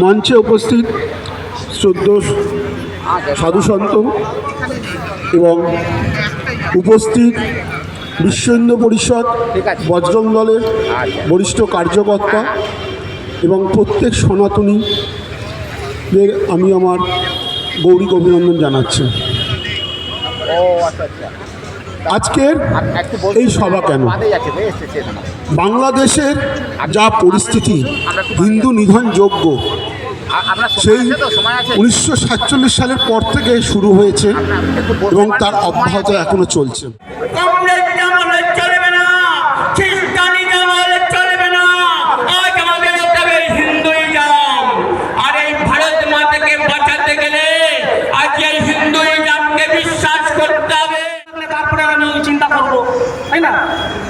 মঞ্চে উপস্থিত শ্রদ্ধ সাধুসন্ত এবং উপস্থিত বিশ্ব হিন্দু পরিষদ বজরং দলের বরিষ্ঠ কার্যকর্তা এবং প্রত্যেক সনাতনীদের আমি আমার গৌরিক অভিনন্দন জানাচ্ছি। ও আচ্ছা আচ্ছা। আজকের এই সভা কেন? বাংলাদেশের যা পরিস্থিতি, হিন্দু নিধনযোগ্য সেই উনিশশো সাতচল্লিশ সালের পর থেকে শুরু হয়েছে এবং তার অব্যাহত এখনও চলছে। আর এই ভারত মাতাকে বাঁচাতে গেলে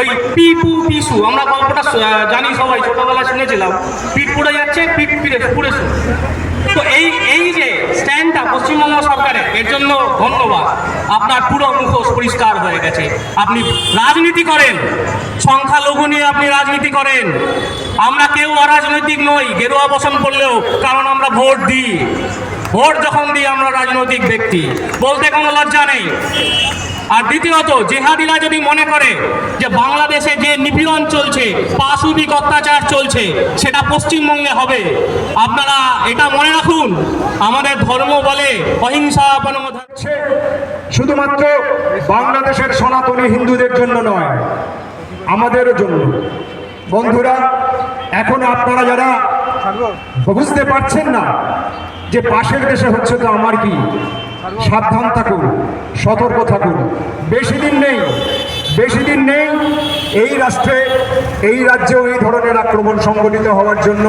ওই পিপু পিসু, আমরা গল্পটা জানি সবাই, ছোটবেলায় শুনেছিলাম। পিঠ পুড়ে যাচ্ছে, পিঠ পিড়ে পুড়েছে তো এই এই যে স্ট্যান্ডটা পশ্চিমবঙ্গ সরকারের, এর জন্য ধন্যবাদ। আপনার পুরো মুখোশ পরিষ্কার হয়ে গেছে। আপনি রাজনীতি করেন, সংখ্যালঘু নিয়ে আপনি রাজনীতি করেন। আমরা কেউ অরাজনৈতিক নই, গেরুয়া বসন করলেও কারণ আমরা ভোট দিই। ভোট যখন দিই আমরা রাজনৈতিক ব্যক্তি, বলতে কোনো লজ্জা নেই। আর দ্বিতীয়ত, জেহাদিরা যদি মনে করে যে বাংলাদেশে যে নিপীড়ন চলছে, পাশুবিক অত্যাচার চলছে, সেটা পশ্চিমবঙ্গে হবে, আপনারা এটা মনে রাখুন। আমাদের ধর্ম বলে অহিংসা হচ্ছে শুধুমাত্র বাংলাদেশের সনাতনী হিন্দুদের জন্য নয়, আমাদেরও জন্য। বন্ধুরা, এখন আপনারা যারা বুঝতে পারছেন না যে পাশের দেশে হচ্ছে তো আমার কি? সাবধান থাকুন, সতর্ক থাকুন। বেশি দিন নেই, বেশি দিন নেই এই রাষ্ট্রে, এই রাজ্যেও এই ধরনের আক্রমণ সংগঠিত হওয়ার জন্য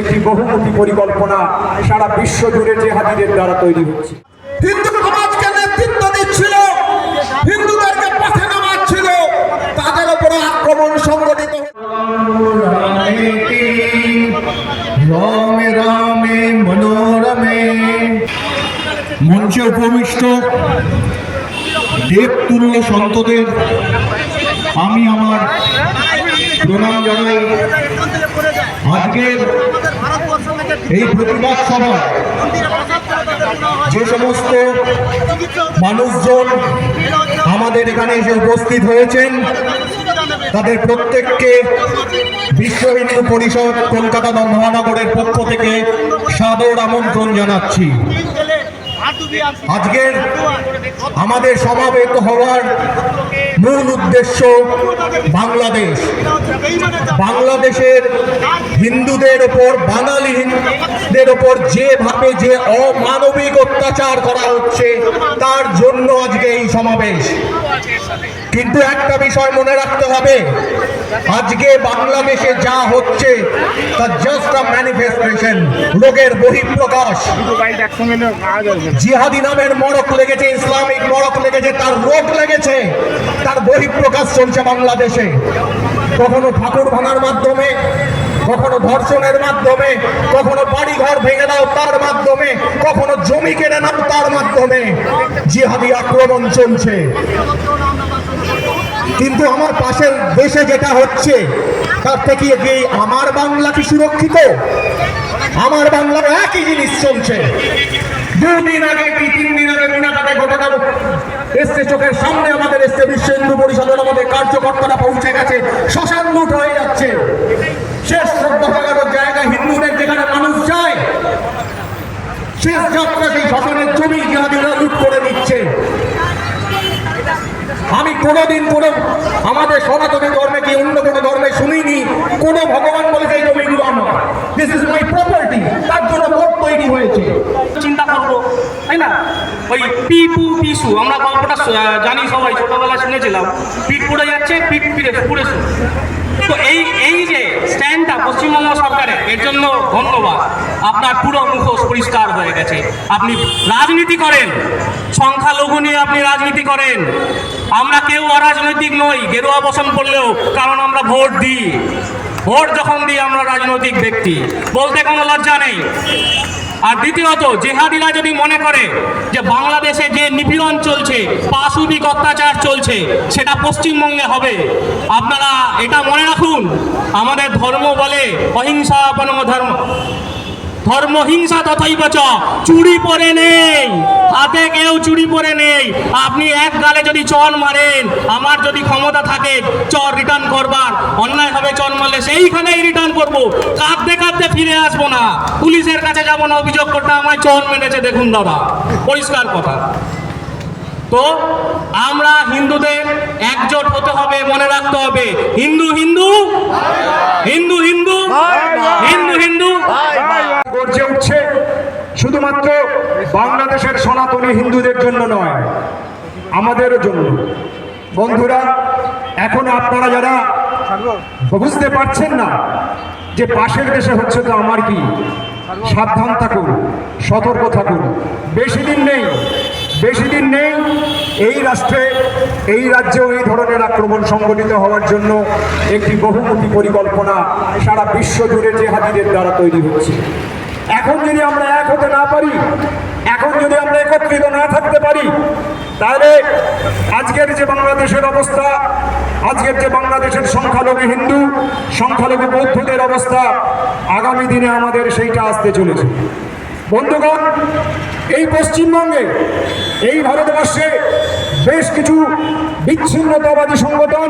একটি বহুমুখী পরিকল্পনা সারা বিশ্ব জুড়ে যে জেহাদিদের দ্বারা তৈরি হচ্ছে। দেবতুল্য সন্তদের আমি আমার প্রণাম জানাই। আজকের এই প্রতিবাদ সভা যে সমস্ত মানুষজন আমাদের এখানে এসে উপস্থিত হয়েছেন, তাদের প্রত্যেককে বিশ্ব হিন্দু পরিষদ কলকাতা মহানগরের পক্ষ থেকে সাদর আমন্ত্রণ জানাচ্ছি। আজকের আমাদের সমাবেত হওয়ার মূল উদ্দেশ্য বাংলাদেশ। বাংলাদেশের হিন্দুদের ওপর, বাঙালি হিন্দুদের ওপর যেভাবে যে অমানবিক অত্যাচার করা হচ্ছে, তার জন্য আজকে এই সমাবেশ। কিন্তু একটা বিষয় মনে রাখতে হবে। আজকে বাংলাদেশে যা হচ্ছে, তা জাস্ট আ ম্যানিফেস্টেশন রোগের বহিঃপ্রকাশ। জিহাদি নামের মরক লেগেছে, ইসলামিক মরক লেগেছে, তার রোগ লেগেছে, তার বহিঃপ্রকাশ চলছে বাংলাদেশে। কখনো ঠাকুর ভাঙার মাধ্যমে, কখনো ধর্ষণের মাধ্যমে, কখনো বাড়ি ঘর ভেঙে দাও তার মাধ্যমে, কখনো জমি কেড়ে নাও তার মাধ্যমে, জিহাদি আক্রমণ চলছে। কিন্তু আমার পাশের দেশে যেটা হচ্ছে, তার থেকে কি আমার বাংলা কি সুরক্ষিত? আমার বাংলার একই জিনিস চলছে। দুদিন আগে কি তিন দিন আগে মিনাকাটে ঘটনা এসছে চোখের সামনে, আমাদের এসছে বিশ্ব হিন্দু পরিষদের আমাদের কার্যকর্তারা পৌঁছে গেছে, শ্মশান লুট হয়ে যাচ্ছে। শেষ শ্রদ্ধা জায়গায় হিন্দুদের যেখানে মানুষ যায়, শেষ যাত্রা সেই শ্মশানের জমি জিহাদিরা লুট করে নিচ্ছে আমি কোনোদিন কোনো আমাদের সনাতনী ধর্মে কি অন্য কোনো ধর্মে শুনিনি? কোনো ভগবান বলে সেই জমিগুলো আমার দিস ইজ মাই প্রপার্টি তার জন্য ভোট তৈরি হয়েছে চিন্তা করব তাই না ওই পিপু পিসু, আমরা গল্পটা জানি সবাই, ছোটবেলায় শুনেছিলাম। পিঠ পুড়ে যাচ্ছে, পিঠ পিড়ে পুড়েছে তো এই এই যে স্ট্যান্ডটা পশ্চিমবঙ্গ সরকারের, এর জন্য ধন্যবাদ। আপনার পুরো মুখোশ পরিষ্কার হয়ে গেছে। আপনি রাজনীতি করেন, সংখ্যালঘু নিয়ে আপনি রাজনীতি করেন। আমরা কেউ অরাজনৈতিক নই, গেরুয়া বসন করলেও কারণ আমরা ভোট দিই। ভোট যখন দিই আমরা রাজনৈতিক ব্যক্তি, বলতে কোনো লজ্জা নেই। আর দ্বিতীয়ত, জেহাদিরা যদি মনে করে যে বাংলাদেশে যে নিপীড়ন চলছে, পাশবিক অত্যাচার চলছে, সেটা পশ্চিমবঙ্গে হবে, আপনারা এটা মনে রাখুন, আমাদের ধর্ম বলে অহিংসা পরম ধর্ম। ধর্মহিংসা তথাই বচ চুরি পরে নেই, হাতে কেউ চুরি করে নেই। আপনি এক গালে যদি চর মারেন আমার যদি ক্ষমতা থাকে চর রিটার্ন করবার। অন্যায় হবে চর মারলে সেইখানেই রিটার্ন করব। কাঁদতে কাঁদতে ফিরে আসব না। পুলিশের কাছে যাব না অভিযোগ করতে আমায় চর মেরেছে। দেখুন দাদা পরিষ্কার কথা। তো আমরা হিন্দুদের একজোট হতে হবে মনে রাখতে হবে। হিন্দু হিন্দু? হিন্দু হিন্দু? হিন্দু হিন্দু? গর্জে উঠছে, শুধুমাত্র বাংলাদেশের সনাতনী হিন্দুদের জন্য নয়, আমাদেরও জন্য। বন্ধুরা, এখন আপনারা যারা বুঝতে পারছেন না যে পাশের দেশে হচ্ছে তো আমার কি, সাবধান থাকুন, সতর্ক থাকুন। বেশি দিন নেই, বেশি দিন নেই, এই রাষ্ট্রে, এই রাজ্যেও এই ধরনের আক্রমণ সংগঠিত হওয়ার জন্য একটি বহুমুখী পরিকল্পনা সারা বিশ্ব জুড়ে যে জেহাদিদের দ্বারা তৈরি হচ্ছে। এখন যদি আমরা এক হতে না পারি, এখন যদি আমরা একত্রিত না থাকতে পারি, তাহলে আজকের যে বাংলাদেশের অবস্থা, আজকের যে বাংলাদেশের সংখ্যালঘু হিন্দু, সংখ্যালঘু বৌদ্ধদের অবস্থা, আগামী দিনে আমাদের সেইটা আসতে চলেছে। বন্ধুগণ, এই পশ্চিমবঙ্গে, এই ভারতবর্ষে বেশ কিছু বিচ্ছিন্নতাবাদী সংগঠন,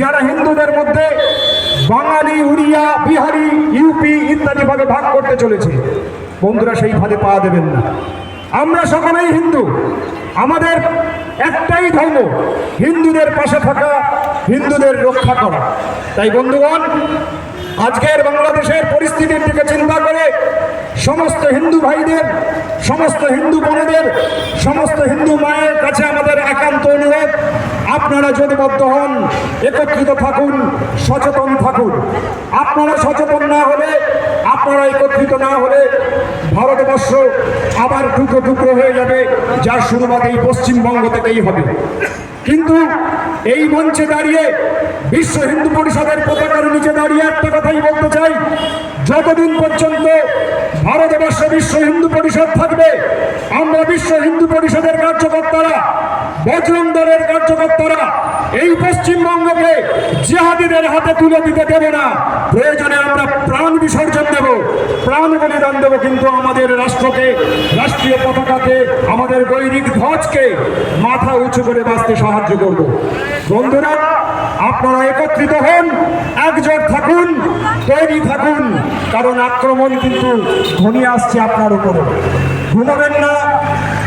যারা হিন্দুদের মধ্যে বাঙালি, উড়িয়া, বিহারি ইউপি ইত্যাদি ভাবে ভাগ করতে চলেছে। বন্ধুরা সেই ফাঁদে পা দেবেন না। আমরা সকলেই হিন্দু। আমাদের একটাই ধর্ম, হিন্দুদের পাশে থাকা, হিন্দুদের রক্ষা করা। তাই বন্ধুগণ, আজকের বাংলাদেশের পরিস্থিতির দিকে চিন্তা করে সমস্ত হিন্দু ভাইদের, সমস্ত হিন্দু বোনেদের, সমস্ত হিন্দু মায়ের কাছে আমাদের একান্ত অনুরোধ, আপনারা জোটবদ্ধ হন, একত্রিত থাকুন, সচেতন থাকুন। আপনারা সচেতন আপনারা একত্রিত না হলে ভারতবর্ষ আবার টুকরো টুকরো হয়ে যাবে যার শুরুবাত এই পশ্চিমবঙ্গ থেকেই হবে। কিন্তু এই মঞ্চে দাঁড়িয়ে বিশ্ব হিন্দু পরিষদের পতাকার নিচে দাঁড়িয়ে একটা কথাই বলতে চাই। যতদিন পর্যন্ত ভারতবর্ষে বিশ্ব হিন্দু পরিষদ থাকবে, আমরা বিশ্ব হিন্দু পরিষদের কার্যকর্তারা, বজরং দলের কার্যকর্তারা এই পশ্চিমবঙ্গকে জিহাদিদের হাতে তুলে দিতে দেব না। প্রয়োজনে আমরা প্রাণ বিসর্জন দেব। প্রাণ বলিদান দেব কিন্তু আমাদের রাষ্ট্রকে, রাষ্ট্রীয় পতাকাকে, আমাদের গৈরিক ধ্বজকে মাথা উঁচু করে বাঁচতে সাহায্য করব। বন্ধুরা, আপনারা একত্রিত হন, একজোট থাকুন, তৈরি থাকুন, কারণ আক্রমণ কিন্তু ঘনিয়ে আসছে আপনার উপরে। ঘুমাবেন না